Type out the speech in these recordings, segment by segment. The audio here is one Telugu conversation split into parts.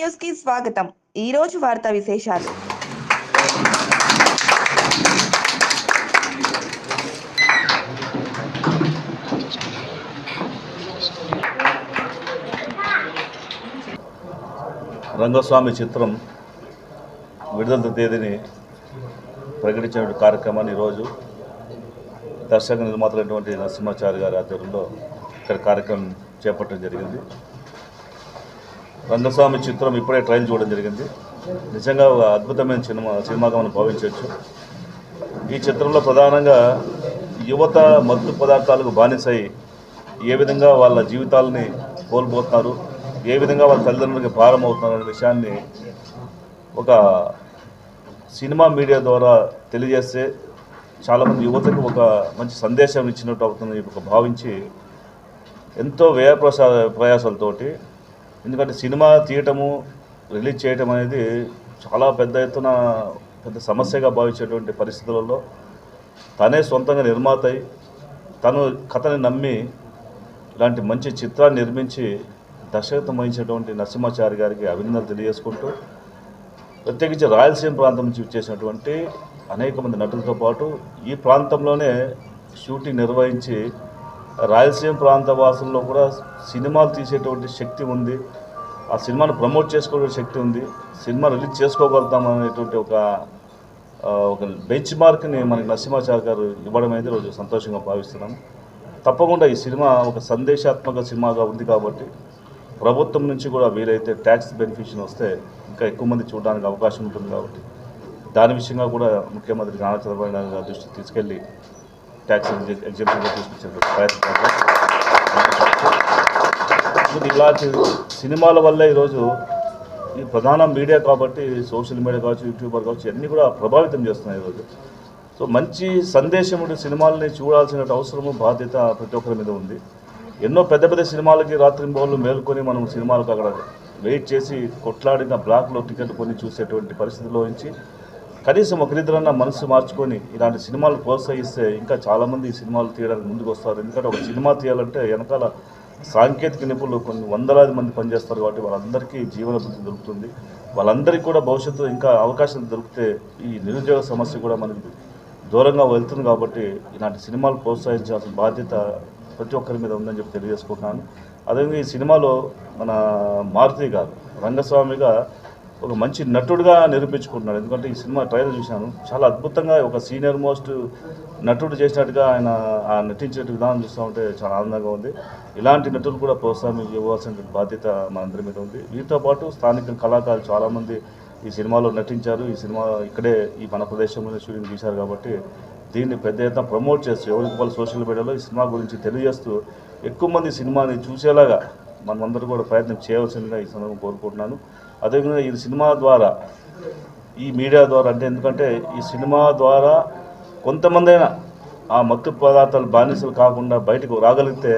వార్తలకి స్వాగతం. ఈ రోజు వార్తా విశేషాలు. రంగస్వామి చిత్రం విడుదల తేదీని ప్రకటించిన కార్యక్రమాన్ని ఈరోజు దర్శక నిర్మాతలైనటువంటి నరసింహాచారి గారి ఆధ్వర్యంలో ఇక్కడ కార్యక్రమం చేపట్టడం జరిగింది. రంగస్వామి చిత్రం ఇప్పుడే ట్రైల్ చూడడం జరిగింది. నిజంగా ఒక అద్భుతమైన సినిమా సినిమాగా మనం భావించవచ్చు. ఈ చిత్రంలో ప్రధానంగా యువత మత్తు పదార్థాలకు బానిసై ఏ విధంగా వాళ్ళ జీవితాలని కోల్పోతున్నారు ఏ విధంగా వాళ్ళ తల్లిదండ్రులకి భారం అవుతున్నారు అనే విషయాన్ని ఒక సినిమా మీడియా ద్వారా తెలియజేస్తే చాలామంది యువతకు ఒక మంచి సందేశం ఇచ్చినట్టు అవుతుంది ఒక భావించి ఎంతో వ్యయ ప్రసా ప్రయాసాలతోటి ఎందుకంటే సినిమా తీయటము రిలీజ్ చేయటం అనేది చాలా పెద్ద ఎత్తున పెద్ద సమస్యగా భావించేటువంటి పరిస్థితులలో తనే సొంతంగా నిర్మాత అయి తను కథని నమ్మి ఇలాంటి మంచి చిత్రాన్ని నిర్మించి దర్శకత్వం వహించినటువంటి నరసింహాచారి గారికి అభినందనలు తెలియజేసుకుంటూ ప్రత్యేకించి రాయలసీమ ప్రాంతం నుంచి చేసినటువంటి అనేక మంది నటులతో పాటు ఈ ప్రాంతంలోనే షూటింగ్ నిర్వహించి రాయలసీమ ప్రాంత వాసుల్లో కూడా సినిమాలు తీసేటువంటి శక్తి ఉంది. ఆ సినిమాను ప్రమోట్ చేసుకునే శక్తి ఉంది. సినిమా రిలీజ్ చేసుకోగలుగుతాం అనేటువంటి ఒక ఒక బెంచ్ మార్క్ని మనకి నరసింహాచారి గారు ఇవ్వడం అయితే రోజు సంతోషంగా భావిస్తున్నాను తప్పకుండా ఈ సినిమా ఒక సందేశాత్మక సినిమాగా ఉంది కాబట్టి ప్రభుత్వం నుంచి కూడా వీలైతే ట్యాక్స్ బెనిఫిషన్ వస్తే ఇంకా ఎక్కువ మంది చూడడానికి అవకాశం ఉంటుంది కాబట్టి దాని విషయంగా కూడా ముఖ్యమంత్రి నారా చంద్రబాబు నాయుడు గారి దృష్టికి తీసుకెళ్ళి ట్యాక్స్ ఎగ్జిబిషన్గా తీసుకొచ్చే ప్రయత్నం ఇలాంటి సినిమాల వల్ల ఈరోజు ఈ ప్రధాన మీడియా కాబట్టి సోషల్ మీడియా కావచ్చు యూట్యూబర్ కావచ్చు అన్నీ కూడా ప్రభావితం చేస్తున్నాయి ఈరోజు. సో మంచి సందేశం సినిమాల్ని సినిమాలని చూడాల్సిన అవసరము బాధ్యత ప్రతి ఒక్కరి మీద ఉంది. ఎన్నో పెద్ద పెద్ద సినిమాలకి రాత్రి బౌళ్ళు మేలుకొని మనం సినిమాలకు అక్కడ వెయిట్ చేసి కొట్లాడిన బ్లాక్లో టికెట్ కొని చూసేటువంటి పరిస్థితిలో నుంచి కనీసం ఒకరిద్దరన్నా మనసు మార్చుకొని ఇలాంటి సినిమాలు ప్రోత్సహిస్తే ఇంకా చాలామంది ఈ సినిమాలు తీయడానికి ముందుకు వస్తారు. ఎందుకంటే ఒక సినిమా తీయాలంటే వెనకాల సాంకేతిక నిపుణులు కొన్ని వందలాది మంది పనిచేస్తారు కాబట్టి వాళ్ళందరికీ జీవన బుద్ధి దొరుకుతుంది. వాళ్ళందరికీ కూడా భవిష్యత్తు ఇంకా అవకాశం దొరికితే ఈ నిరుద్యోగ సమస్య కూడా మనకి దూరంగా వెళ్తుంది కాబట్టి ఇలాంటి సినిమాలు ప్రోత్సహించాల్సిన బాధ్యత ప్రతి ఒక్కరి మీద ఉందని చెప్పి తెలియజేసుకుంటున్నాను. అదేవిధంగా ఈ సినిమాలో మన మారుతి గారు రంగస్వామిగా ఒక మంచి నటుడుగా నిరూపించుకుంటున్నాడు ఎందుకంటే ఈ సినిమా ట్రైలర్ చూశాను. చాలా అద్భుతంగా ఒక సీనియర్ మోస్ట్ నటుడు చేసినట్టుగా ఆయన ఆ నటించే విధానం చూస్తూ ఉంటే చాలా ఆనందంగా ఉంది. ఇలాంటి నటులు కూడా ప్రోత్సాహం ఇవ్వాల్సిన బాధ్యత మనందరి మీద ఉంది. వీరితో పాటు స్థానిక కళాకారులు చాలామంది ఈ సినిమాలో నటించారు. ఈ సినిమా ఇక్కడే ఈ మన ప్రదేశంలోనే షూటింగ్ తీశారు కాబట్టి దీన్ని పెద్ద ఎత్తున ప్రమోట్ చేస్తూ ఎవరికి వాళ్ళు సోషల్ మీడియాలో ఈ సినిమా గురించి తెలియజేస్తూ ఎక్కువ మంది సినిమాని చూసేలాగా మనమందరూ కూడా ప్రయత్నం చేయవలసిందిగా ఈ సందర్భం కోరుకుంటున్నాను. అదేవిధంగా ఈ సినిమా ద్వారా ఈ మీడియా ద్వారా అంటే ఎందుకంటే ఈ సినిమా ద్వారా కొంతమందైనా ఆ మత్తు పదార్థాలు బానిసలు కాకుండా బయటకు రాగలిగితే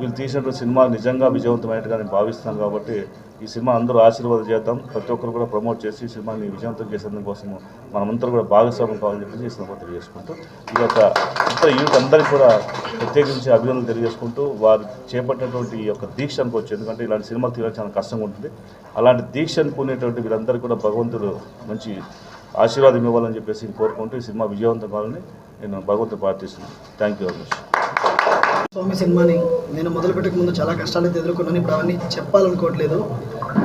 వీళ్ళు తీసినటువంటి సినిమా నిజంగా విజయవంతమైనట్టుగా నేను భావిస్తున్నాను కాబట్టి ఈ సినిమా అందరూ ఆశీర్వాదం చేద్దాం. ప్రతి ఒక్కరు కూడా ప్రమోట్ చేసి ఈ సినిమాని విజయవంతం చేసేందుకు కోసం మనమంతా కూడా భాగస్వామ్యం కావాలని చెప్పేసి ఈ సందర్భంగా తెలియజేసుకుంటూ ఈ యొక్క ఇతర యూత్ అందరికీ కూడా ప్రత్యేకించి అభినందనలు తెలియజేసుకుంటూ వారు చేపట్టినటువంటి ఈ యొక్క దీక్ష అనుకోవచ్చు ఎందుకంటే ఇలాంటి సినిమాలు తీయడం చాలా కష్టంగా ఉంటుంది. అలాంటి దీక్ష అనుకునేటువంటి వీరందరికీ కూడా భగవంతుడు మంచి ఆశీర్వాదం ఇవ్వాలని చెప్పేసి కోరుకుంటూ ఈ సినిమా విజయవంతం కావాలని నేను భగవంతుడు ప్రార్థిస్తున్నాను. థ్యాంక్ యూ వెరీ మచ్ స్వామి సినిమాని నేను మొదలు పెట్టక ముందు చాలా కష్టాలు అయితే ఎదుర్కొన్నాను. ఇప్పుడు అవన్నీ చెప్పాలనుకోవట్లేదు.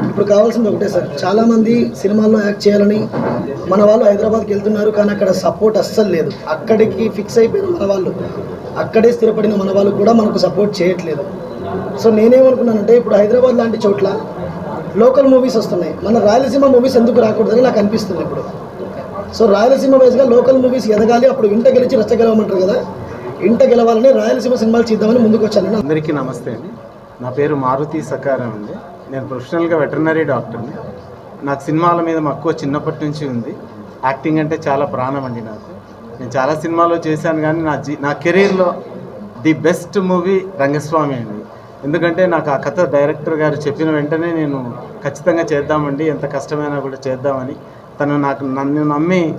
ఇప్పుడు కావాల్సింది ఒకటే సార్. చాలామంది సినిమాల్లో యాక్ట్ చేయాలని మన వాళ్ళు హైదరాబాద్కి వెళ్తున్నారు కానీ అక్కడ సపోర్ట్ అస్సలు లేదు. అక్కడికి ఫిక్స్ అయిపోయిన మన వాళ్ళు అక్కడే స్థిరపడిన మన వాళ్ళు కూడా మనకు సపోర్ట్ చేయట్లేదు. సో నేనేమనుకున్నానంటే ఇప్పుడు హైదరాబాద్ లాంటి చోట్ల లోకల్ మూవీస్ వస్తున్నాయి. మన రాయలసీమ మూవీస్ ఎందుకు రాకూడదని నాకు అనిపిస్తుంది ఇప్పుడు. సో రాయలసీమ వైజ్గా లోకల్ మూవీస్ ఎదగాలి అప్పుడు వింట గెలిచి రచ్చగలవమంటారు కదా. ఇంట గెలవాలని రాయలసీమ సినిమాలు చేద్దామని ముందుకు వచ్చాను అందరికీ నమస్తే అండి. నా పేరు మారుతి సకారం అండి. నేను ప్రొఫెషనల్గా వెటర్నరీ డాక్టర్ని. నాకు సినిమాల మీద మక్కువ చిన్నప్పటి నుంచి ఉంది. యాక్టింగ్ అంటే చాలా ప్రాణం అండి నాకు. నేను చాలా సినిమాలు చేశాను కానీ నా జీ నా కెరీర్లో ది బెస్ట్ మూవీ రంగస్వామి అండి. ఎందుకంటే నాకు ఆ కథ డైరెక్టర్ గారు చెప్పిన వెంటనే నేను ఖచ్చితంగా చేద్దామండి. ఎంత కష్టమైనా కూడా చేద్దామని తను నాకు నన్ను నమ్మి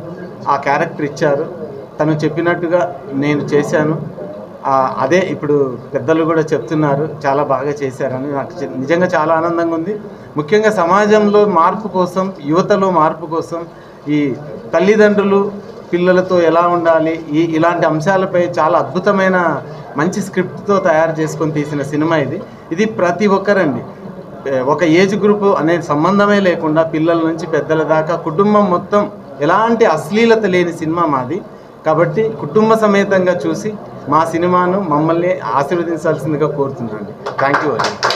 ఆ క్యారెక్టర్ ఇచ్చారు. తను చెప్పినట్టుగా నేను చేశాను. అదే ఇప్పుడు పెద్దలు కూడా చెప్తున్నారు చాలా బాగా చేశారని నాకు నిజంగా చాలా ఆనందంగా ఉంది. ముఖ్యంగా సమాజంలో మార్పు కోసం యువతలో మార్పు కోసం ఈ తల్లిదండ్రులు పిల్లలతో ఎలా ఉండాలి ఈ ఇలాంటి అంశాలపై చాలా అద్భుతమైన మంచి స్క్రిప్ట్తో తయారు చేసుకొని తీసిన సినిమా ఇది. ఇది ప్రతి ఒక్కరండి. ఒక ఏజ్ గ్రూప్ అనే సంబంధమే లేకుండా పిల్లల నుంచి పెద్దల దాకా కుటుంబం మొత్తం ఎలాంటి అశ్లీలత లేని సినిమా మాది. కాబట్టి కుటుంబ సమేతంగా చూసి మా సినిమాను మమ్మల్ని ఆశీర్వదించాల్సిందిగా కోరుతున్నాను థ్యాంక్ యూ వెరీ మచ్